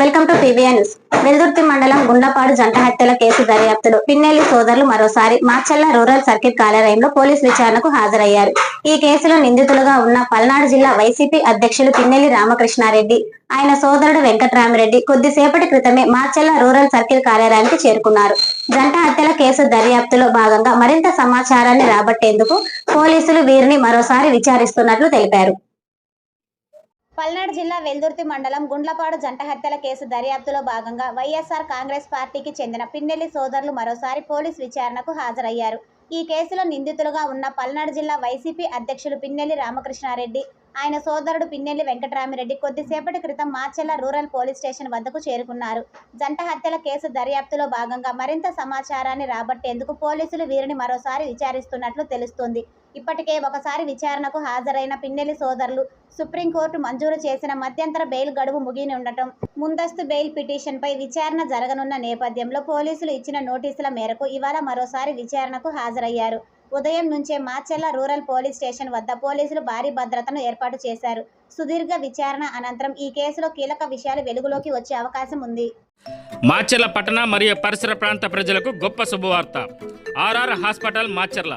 Welcome to PVN news. Veldurthi మండలం గుండపాడు జంట హత్యల కేసు దర్యాప్తులో పిన్నెల్లి సోదరులు మరోసారి మాచెల్ల రూరల్ సర్కిట్ కార్యాలయంలో పోలీస్ విచారణకు హాజరయ్యారు. ఈ కేసులో నిందితులుగా ఉన్న పల్నాడు జిల్లా వైసీపీ అధ్యక్షులు పిన్నెల్లి రామకృష్ణారెడ్డి ఆయన సోదరుడు వెంకట్రామిరెడ్డి కొద్దిసేపటి క్రితమే మాచెల్ల రూరల్ సర్కిల్ కార్యాలయానికి చేరుకున్నారు. జంట హత్యల కేసు దర్యాప్తులో భాగంగా మరింత సమాచారాన్ని రాబట్టేందుకు పోలీసులు వీరిని మరోసారి విచారిస్తున్నట్లు తెలిపారు. పల్నాడు జిల్లా వెల్దుర్తి మండలం గుండ్లపాడు జంట హత్యల కేసు దర్యాప్తులో భాగంగా వైఎస్ఆర్ కాంగ్రెస్ పార్టీకి చెందిన పిన్నెల్లి సోదరులు మరోసారి పోలీస్ విచారణకు హాజరయ్యారు. ఈ కేసులో నిందితులుగా ఉన్న పల్నాడు జిల్లా వైసీపీ అధ్యక్షులు పిన్నెల్లి రామకృష్ణారెడ్డి ఆయన సోదరుడు పిన్నెల్లి వెంకటరామిరెడ్డి కొద్దిసేపటి క్రితం మాచెల్ల రూరల్ పోలీస్ స్టేషన్ వద్దకు చేరుకున్నారు. జంట హత్యల కేసు దర్యాప్తులో భాగంగా మరింత సమాచారాన్ని రాబట్టేందుకు పోలీసులు వీరిని మరోసారి విచారిస్తున్నట్లు తెలుస్తోంది. ఇప్పటికే ఒకసారి విచారణకు హాజరైన పిన్నెలి సోదరులు సుప్రీంకోర్టు మంజూరు చేసిన మధ్యంతర బెయిల్ గడువు ముగిని ఉండటం ముందస్తు బెయిల్ పిటిషన్పై విచారణ జరగనున్న నేపథ్యంలో పోలీసులు ఇచ్చిన నోటీసుల మేరకు ఇవాళ మరోసారి విచారణకు హాజరయ్యారు. ఉదయం నుంచే మాచెల్ల రూరల్ పోలీస్ స్టేషన్ వద్ద పోలీసులు భారీ భద్రతను ఏర్పాటు చేశారు. సుదీర్ఘ విచారణ అనంతరం ఈ కేసులో కీలక విషయాలు వెలుగులోకి వచ్చే అవకాశం ఉంది. మాచెర్ల పట్టణ మరియు పరిసర ప్రాంత ప్రజలకు గొప్ప శుభవార్త. RR hospital Macherla.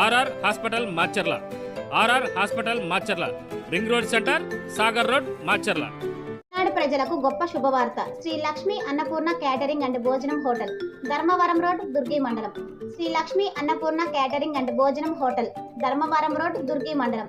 RR hospital Macherla. RR hospital Macherla. Ring road centre Sagar road Macherla. ప్రజలకు గొప్ప శుభవార్త. శ్రీ లక్ష్మి అన్నపూర్ణ క్యాటరింగ్ అండ్ భోజనం హోటల్ ధర్మవరం రోడ్ దుర్గి మండలం. శ్రీ లక్ష్మి అన్నపూర్ణ క్యాటరింగ్ అండ్ భోజనం హోటల్ ధర్మవరం రోడ్ దుర్గి మండలం.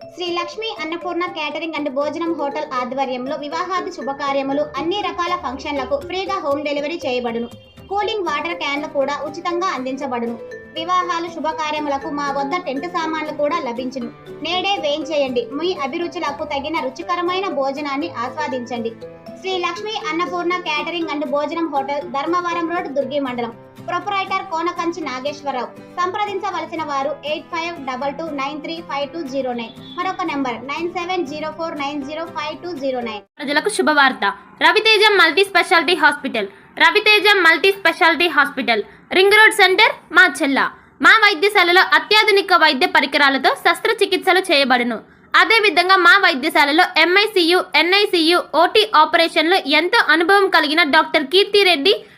శ్రీ లక్ష్మి అన్నపూర్ణ క్యాటరింగ్ అండ్ భోజనం హోటల్ ఆధ్వర్యంలో వివాహాది శుభకార్యములు అన్ని రకాల ఫంక్షన్లకు ఫ్రీగా హోమ్ డెలివరీ చేయబడును. కూలింగ్ వాటర్ క్యాన్లు కూడా ఉచితంగా అందించబడును. వివాహాలు శుభకార్యములకు మా వద్ద టెంట్ సామాన్లు కూడా లభించును. నేడే వేయించేయండి. మీ అభిరుచులకు తగిన రుచికరమైన భోజనాన్ని ఆస్వాదించండి. శ్రీ లక్ష్మి అన్నపూర్ణ క్యాటరింగ్ అండ్ భోజనం హోటల్ ధర్మవరం రోడ్ దుర్గి మండలం. ప్రొపరైటర్ కోనకంచి నాగేశ్వరరావు. సంప్రదించవలసిన వారు eight five double two nine three five two zero nine. మరొక number nine seven zero four nine zero five two zero nine. ప్రజలకు శుభవార్త. Raviteja multi speciality hospital. Raviteja multi speciality hospital. Ring road centre Macherla. మా వైద్యశాలలో అత్యాధునిక వైద్య పరికరాలతో శస్త్రచికిత్సలు చేయబడును. అదేవిధంగా మా వైద్యశాలలో ఎంఐసియు ఎన్ఐసియు ఓటీ ఆపరేషన్లు ఎంతో అనుభవం కలిగిన doctor Keerthireddy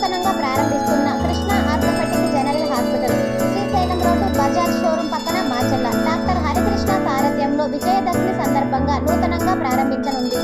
నూతనంగా ప్రారంభిస్తున్న Krishna orthopaedic general hospital Srisailam road Bajaj showroom పక్కన మాచర్ల. డాక్టర్ హరికృష్ణ సారథ్యంలో విజయదశమి సందర్భంగా నూతనంగా ప్రారంభించనుంది.